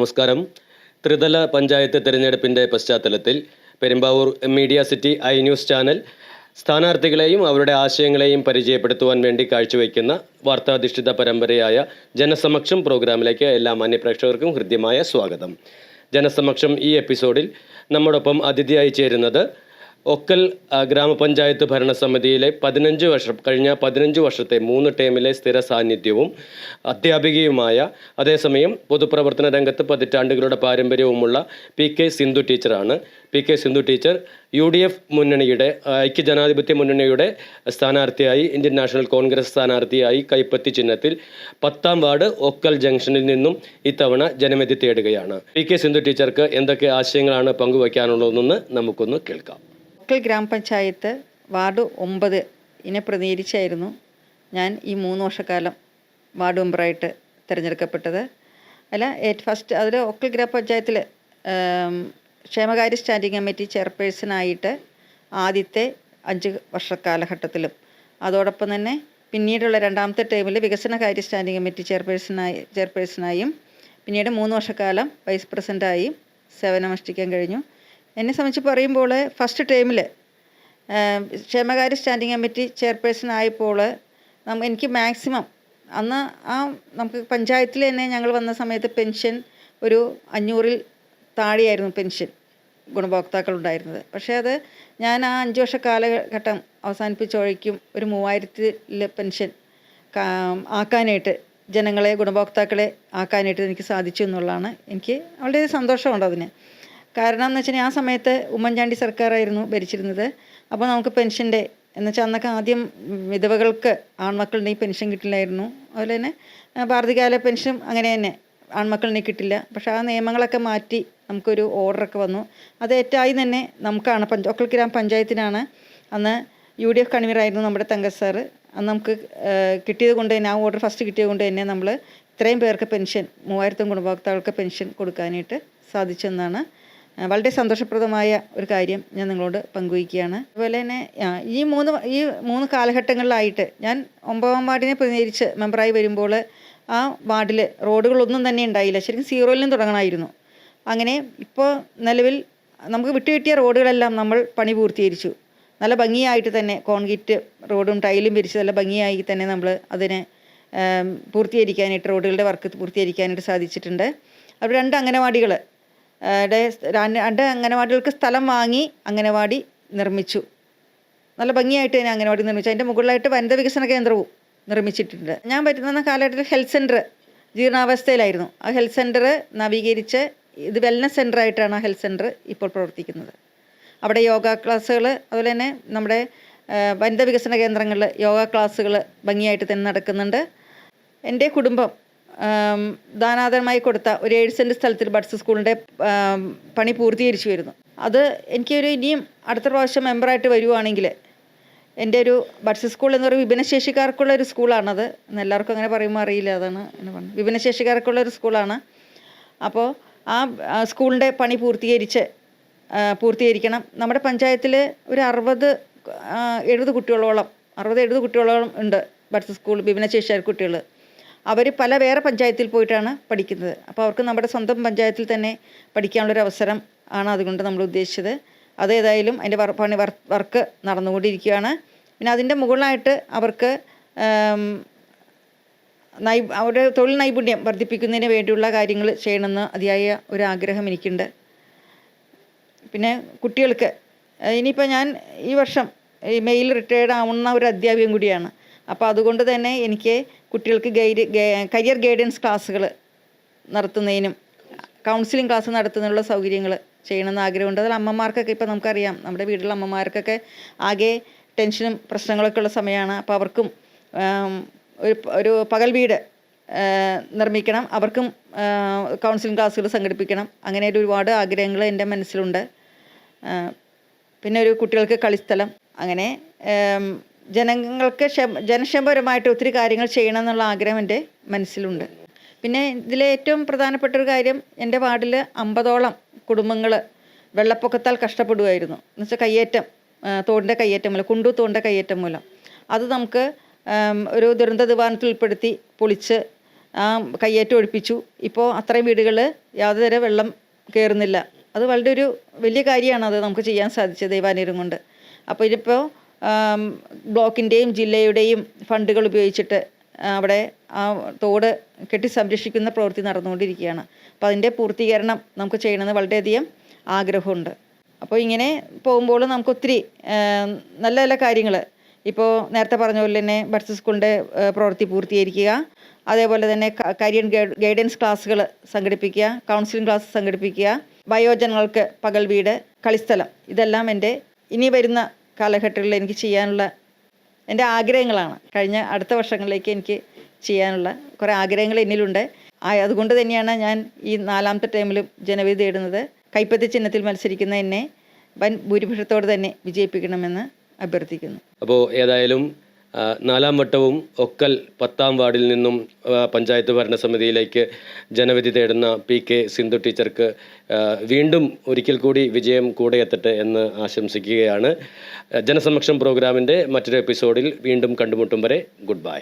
നമസ്കാരം. ത്രിതല പഞ്ചായത്ത് തിരഞ്ഞെടുപ്പിന്റെ പശ്ചാത്തലത്തിൽ Perumbavoor media city I news channel സ്ഥാനാർത്ഥികളെയും അവരുടെ ആശയങ്ങളെയും പരിചയപ്പെടുത്തുവാൻ വേണ്ടി കാഴ്ചവെക്കുന്ന വാർത്താധിഷ്ഠിത പരമ്പരയായ ജനസമക്ഷം പ്രോഗ്രാമിലേക്ക് എല്ലാ മാന്യപ്രേക്ഷകർക്കും ഹൃദ്യമായ സ്വാഗതം. ജനസമക്ഷം ഈ എപ്പിസോഡിൽ നമ്മോടൊപ്പം അതിഥിയായി ചേരുന്നത് ഒക്കൽ ഗ്രാമപഞ്ചായത്ത് ഭരണസമിതിയിലെ പതിനഞ്ച് വർഷം കഴിഞ്ഞ പതിനഞ്ച് വർഷത്തെ മൂന്ന് ടേമിലെ സ്ഥിര സാന്നിധ്യവും അധ്യാപികയുമായ അതേസമയം പൊതുപ്രവർത്തന രംഗത്ത് പതിറ്റാണ്ടുകളുടെ പാരമ്പര്യവുമുള്ള പി കെ സിന്ധു ടീച്ചറാണ്. P K Sindhu teacher U D F മുന്നണിയുടെ ഐക്യ ഐക്യജനാധിപത്യ മുന്നണിയുടെ സ്ഥാനാർത്ഥിയായി ഇന്ത്യൻ നാഷണൽ കോൺഗ്രസ് സ്ഥാനാർത്ഥിയായി കൈപ്പത്തി ചിഹ്നത്തിൽ പത്താം വാർഡ് ഒക്കൽ ജംഗ്ഷനിൽ നിന്നും ഇത്തവണ ജനവിധി തേടുകയാണ്. പി കെ സിന്ധു ടീച്ചർക്ക് എന്തൊക്കെ ആശയങ്ങളാണ് പങ്കുവയ്ക്കാനുള്ളതെന്ന് നമുക്കൊന്ന് കേൾക്കാം. ഒക്കൽ ഗ്രാമപഞ്ചായത്ത് വാർഡ് ഒമ്പത് ഇനെ പ്രതിനിധീകരിച്ചായിരുന്നു ഞാൻ ഈ മൂന്ന് വർഷക്കാലം വാർഡ് മെമ്പറായിട്ട് തിരഞ്ഞെടുക്കപ്പെട്ടത്. അല്ല ഏറ്റ് ഫസ്റ്റ് അതിൽ ഒക്കൽ ഗ്രാമപഞ്ചായത്തിൽ ക്ഷേമകാര്യ സ്റ്റാൻഡിംഗ് കമ്മിറ്റി ചെയർപേഴ്സണായിട്ട് ആദ്യത്തെ അഞ്ച് വർഷ കാലഘട്ടത്തിലും അതോടൊപ്പം തന്നെ പിന്നീടുള്ള രണ്ടാമത്തെ ടേമിൽ വികസനകാര്യ സ്റ്റാൻഡിംഗ് കമ്മിറ്റി ചെയർപേഴ്സണായി ചെയർപേഴ്സണായും പിന്നീട് മൂന്ന് വർഷക്കാലം വൈസ് പ്രസിഡന്റായും സേവനമനുഷ്ഠിക്കാൻ കഴിഞ്ഞു. എന്നെ സംബന്ധിച്ച് പറയുമ്പോൾ ഫസ്റ്റ് ടേമിൽ ക്ഷേമകാര്യ സ്റ്റാൻഡിംഗ് കമ്മിറ്റി ചെയർപേഴ്സൺ ആയപ്പോൾ എനിക്ക് മാക്സിമം അന്ന് ആ നമുക്ക് പഞ്ചായത്തിൽ തന്നെ ഞങ്ങൾ വന്ന സമയത്ത് പെൻഷൻ ഒരു അഞ്ഞൂറിൽ താഴെയായിരുന്നു പെൻഷൻ ഗുണഭോക്താക്കളുണ്ടായിരുന്നത് പക്ഷേ അത് ഞാൻ ആ അഞ്ച് വർഷ കാലഘട്ടം അവസാനിപ്പിച്ചൊഴിക്കും ഒരു മൂവായിരത്തിൽ പെൻഷൻ ആക്കാനായിട്ട് ജനങ്ങളെ ഗുണഭോക്താക്കളെ ആക്കാനായിട്ട് എനിക്ക് സാധിച്ചു എന്നുള്ളതാണ് എനിക്ക് വളരെ സന്തോഷമുണ്ട് അതിന്. കാരണം എന്ന് വെച്ചാൽ ആ സമയത്ത് ഉമ്മൻചാണ്ടി സർക്കാരായിരുന്നു ഭരിച്ചിരുന്നത്. അപ്പോൾ നമുക്ക് പെൻഷന്റെ എന്നുവെച്ചാൽ അന്നൊക്കെ ആദ്യം വിധവകൾക്ക് ആൺമക്കളുണ്ടെങ്കിൽ പെൻഷൻ കിട്ടില്ലായിരുന്നു. അതുപോലെ തന്നെ ഭാരതികാല പെൻഷൻ അങ്ങനെ തന്നെ ആൺമക്കളിനെ കിട്ടില്ല. പക്ഷേ ആ നിയമങ്ങളൊക്കെ മാറ്റി നമുക്കൊരു ഓർഡറൊക്കെ വന്നു. അത് ഏറ്റായി തന്നെ നമുക്കാണ് പഞ്ച ഒക്കൽ ഗ്രാമ പഞ്ചായത്തിനാണ് അന്ന് യു ഡി എഫ് കൺവീനറായിരുന്നു നമ്മുടെ തങ്കസ് സാറ് അന്ന് നമുക്ക് കിട്ടിയത് കൊണ്ട് തന്നെ ആ ഓർഡർ ഫസ്റ്റ് കിട്ടിയത് കൊണ്ട് തന്നെ നമ്മൾ ഇത്രയും പേർക്ക് പെൻഷൻ മൂവായിരത്തും ഗുണഭോക്താക്കൾക്ക് പെൻഷൻ കൊടുക്കാനായിട്ട് സാധിച്ചെന്നാണ് വളരെ സന്തോഷപ്രദമായ ഒരു കാര്യം ഞാൻ നിങ്ങളോട് പങ്കുവയ്ക്കുകയാണ്. അതുപോലെ തന്നെ ഈ മൂന്ന് ഈ മൂന്ന് കാലഘട്ടങ്ങളിലായിട്ട് ഞാൻ ഒമ്പതാം വാർഡിനെ പ്രതിനിധീകരിച്ച് മെമ്പറായി വരുമ്പോൾ ആ വാർഡിൽ റോഡുകളൊന്നും തന്നെ ഉണ്ടായില്ല. ശരിക്കും സീറോയിൽ നിന്ന് തുടങ്ങണമായിരുന്നു. അങ്ങനെ ഇപ്പോൾ നിലവിൽ നമുക്ക് വിട്ടുകിട്ടിയ റോഡുകളെല്ലാം നമ്മൾ പണി പൂർത്തീകരിച്ചു. നല്ല ഭംഗിയായിട്ട് തന്നെ കോൺക്രീറ്റ് റോഡും ടൈലും വിരിച്ച് നല്ല ഭംഗിയായി തന്നെ നമ്മൾ അതിനെ പൂർത്തീകരിക്കാനായിട്ട് റോഡുകളുടെ വർക്ക് പൂർത്തീകരിക്കാനായിട്ട് സാധിച്ചിട്ടുണ്ട്. അവിടെ രണ്ട് അംഗനവാടികൾ രണ്ട് അംഗനവാടികൾക്ക് സ്ഥലം വാങ്ങി അംഗനവാടി നിർമ്മിച്ചു. നല്ല ഭംഗിയായിട്ട് തന്നെ അംഗനവാടി നിർമ്മിച്ചു. അതിന്റെ മുകളിലായിട്ട് വനിതാ വികസന കേന്ദ്രവും നിർമ്മിച്ചിട്ടുണ്ട്. ഞാൻ പറ്റുന്ന കാലഘട്ടത്തിൽ ഹെൽത്ത് സെന്റർ ജീർണാവസ്ഥയിലായിരുന്നു. ആ ഹെൽത്ത് സെന്റർ നവീകരിച്ച് ഇത് വെൽനസ് സെന്റർ ആയിട്ടാണ് ആ ഹെൽത്ത് സെന്റർ ഇപ്പോൾ പ്രവർത്തിക്കുന്നത്. അവിടെ യോഗ ക്ലാസ്സുകൾ അതുപോലെ തന്നെ നമ്മുടെ വനിതാ വികസന കേന്ദ്രങ്ങളിൽ യോഗ ക്ലാസ്സുകൾ ഭംഗിയായിട്ട് തന്നെ നടക്കുന്നുണ്ട്. എന്റെ കുടുംബം ദാനാദരമായി കൊടുത്ത ഒരു ഏഴ് സെന്റ് സ്ഥലത്തിൽ ബഡ്സ് സ്കൂളിന്റെ പണി പൂർത്തീകരിച്ചു വരുന്നു. അത് എനിക്കൊരു ഇനിയും അടുത്ത പ്രാവശ്യം മെമ്പറായിട്ട് വരുവാണെങ്കിൽ എന്റെ ഒരു ബഡ്സ് സ്കൂൾ എന്ന് പറയുന്നത് വിഭിന്നശേഷിക്കാർക്കുള്ള ഒരു സ്കൂളാണത്. എല്ലാവർക്കും അങ്ങനെ പറയുമ്പോൾ അറിയില്ല അതാണ് എന്ന് പറഞ്ഞു. വിഭിന്നശേഷിക്കാർക്കുള്ള ഒരു സ്കൂളാണ്. അപ്പോൾ ആ സ്കൂളിന്റെ പണി പൂർത്തീകരിച്ച് പൂർത്തീകരിക്കണം. നമ്മുടെ പഞ്ചായത്തിൽ ഒരു അറുപത് എഴുപത് കുട്ടികളോളം അറുപത് എഴുപത് കുട്ടികളോളം ഉണ്ട് ബഡ്സ് സ്കൂൾ വിഭിന്നശേഷിക്കാർ കുട്ടികൾ അവർ പല വേറെ പഞ്ചായത്തിൽ പോയിട്ടാണ് പഠിക്കുന്നത്. അപ്പോൾ അവർക്ക് നമ്മുടെ സ്വന്തം പഞ്ചായത്തിൽ തന്നെ പഠിക്കാനുള്ളൊരു അവസരം ആണ് അതുകൊണ്ട് നമ്മൾ ഉദ്ദേശിച്ചത്. അതേതായാലും അതിന്റെ വർ പണി വർ വർക്ക് നടന്നുകൊണ്ടിരിക്കുകയാണ്. പിന്നെ അതിന്റെ മുകളിലായിട്ട് അവർക്ക് നൈ അവരുടെ തൊഴിൽ നൈപുണ്യം വർദ്ധിപ്പിക്കുന്നതിന് വേണ്ടിയുള്ള കാര്യങ്ങൾ ചെയ്യണമെന്ന് അതിയായ ഒരു ആഗ്രഹം എനിക്കുണ്ട്. പിന്നെ കുട്ടികൾക്ക് ഇനിയിപ്പോൾ ഞാൻ ഈ വർഷം ഈ മെയിൽ റിട്ടയർഡ് ആവുന്ന ഒരു അധ്യാപികയും കൂടിയാണ്. അപ്പോൾ അതുകൊണ്ട് തന്നെ എനിക്ക് കുട്ടികൾക്ക് ഗൈഡ് കരിയർ ഗൈഡൻസ് ക്ലാസ്സുകൾ നടത്തുന്നതിനും കൗൺസിലിംഗ് ക്ലാസ് നടത്തുന്നതിനുള്ള സൗകര്യങ്ങൾ ചെയ്യണമെന്ന് ആഗ്രഹമുണ്ട്. അതിൽ അമ്മമാർക്കൊക്കെ ഇപ്പോൾ നമുക്കറിയാം നമ്മുടെ വീട്ടിലെ അമ്മമാർക്കൊക്കെ ആകെ ടെൻഷനും പ്രശ്നങ്ങളൊക്കെ ഉള്ള സമയമാണ്. അപ്പോൾ അവർക്കും ഒരു ഒരു പകൽ വീട് നിർമ്മിക്കണം. അവർക്കും കൗൺസിലിംഗ് ക്ലാസ്സുകൾ സംഘടിപ്പിക്കണം. അങ്ങനെ ഒരുപാട് ആഗ്രഹങ്ങൾ എന്റെ മനസ്സിലുണ്ട്. പിന്നെ ഒരു കുട്ടികൾക്ക് കളിസ്ഥലം അങ്ങനെ ജനങ്ങൾക്ക് ജനക്ഷേമപരമായിട്ട് ഒത്തിരി കാര്യങ്ങൾ ചെയ്യണം എന്നുള്ള ആഗ്രഹം എന്റെ മനസ്സിലുണ്ട്. പിന്നെ ഇതിലെ ഏറ്റവും പ്രധാനപ്പെട്ട ഒരു കാര്യം എന്റെ വാർഡിൽ അമ്പതോളം കുടുംബങ്ങൾ വെള്ളപ്പൊക്കത്താൽ കഷ്ടപ്പെടുമായിരുന്നു എന്നുവെച്ചാൽ കയ്യേറ്റം തോടിന്റെ കയ്യേറ്റം മൂലം കുണ്ടു തോടിന്റെ കയ്യേറ്റം മൂലം. അത് നമുക്ക് ഒരു ദുരന്ത ദിവാനത്തിൽ ഉൾപ്പെടുത്തി പൊളിച്ച് ആ കയ്യേറ്റം ഒഴിപ്പിച്ചു. ഇപ്പോൾ അത്രയും വീടുകൾ യാതൊരു വെള്ളം കയറുന്നില്ല. അത് വളരെ ഒരു വലിയ കാര്യമാണ് അത് നമുക്ക് ചെയ്യാൻ സാധിച്ചത് ദൈവാനീരം കൊണ്ട്. അപ്പോൾ ഇതിപ്പോൾ ബ്ലോക്കിന്റെയും ജില്ലയുടെയും ഫണ്ടുകൾ ഉപയോഗിച്ചിട്ട് അവിടെ ആ തോട് കെട്ടി സംരക്ഷിക്കുന്ന പ്രവൃത്തി നടന്നുകൊണ്ടിരിക്കുകയാണ്. അപ്പോൾ അതിന്റെ പൂർത്തീകരണം നമുക്ക് ചെയ്യണമെന്ന് വളരെയധികം ആഗ്രഹമുണ്ട്. അപ്പോൾ ഇങ്ങനെ പോകുമ്പോൾ നമുക്ക് ഒത്തിരി നല്ല നല്ല കാര്യങ്ങൾ. ഇപ്പോൾ നേരത്തെ പറഞ്ഞ പോലെ തന്നെ ബഡ്സ് സ്കൂളിന്റെ പ്രവൃത്തി പൂർത്തീകരിക്കുക. അതേപോലെ തന്നെ കരിയർ ഗൈഡൻസ് ക്ലാസ്സുകൾ സംഘടിപ്പിക്കുക. കൗൺസിലിംഗ് ക്ലാസ് സംഘടിപ്പിക്കുക. വയോജനങ്ങൾക്ക് പകൽ വീട് കളിസ്ഥലം. ഇതെല്ലാം എന്റെ ഇനി വരുന്ന കാലഘട്ടങ്ങളിൽ എനിക്ക് ചെയ്യാനുള്ള എന്റെ ആഗ്രഹങ്ങളാണ്. കഴിഞ്ഞ അടുത്ത വർഷങ്ങളിലേക്ക് എനിക്ക് ചെയ്യാനുള്ള കുറേ ആഗ്രഹങ്ങൾ എന്നിലുണ്ട്. അതുകൊണ്ട് തന്നെയാണ് ഞാൻ ഈ നാലാമത്തെ ടൈമിലും ജനവിധി തേടുന്നത്. കൈപ്പത്തി ചിഹ്നത്തിൽ മത്സരിക്കുന്ന എന്നെ വൻ ഭൂരിപക്ഷത്തോടെ തന്നെ വിജയിപ്പിക്കണമെന്ന് അഭ്യർത്ഥിക്കുന്നു. അപ്പോൾ ഏതായാലും നാലാം വട്ടവും ഒക്കൽ പത്താം വാർഡിൽ നിന്നും പഞ്ചായത്ത് ഭരണസമിതിയിലേക്ക് ജനവിധി തേടുന്ന പി കെ സിന്ധു ടീച്ചർക്ക് വീണ്ടും ഒരിക്കൽ കൂടി വിജയം കൂടെ എത്തട്ടെ എന്ന് ആശംസിക്കുകയാണ്. ജനസമക്ഷം പ്രോഗ്രാമിന്റെ മറ്റൊരു എപ്പിസോഡിൽ വീണ്ടും കണ്ടുമുട്ടും വരെ ഗുഡ് ബൈ.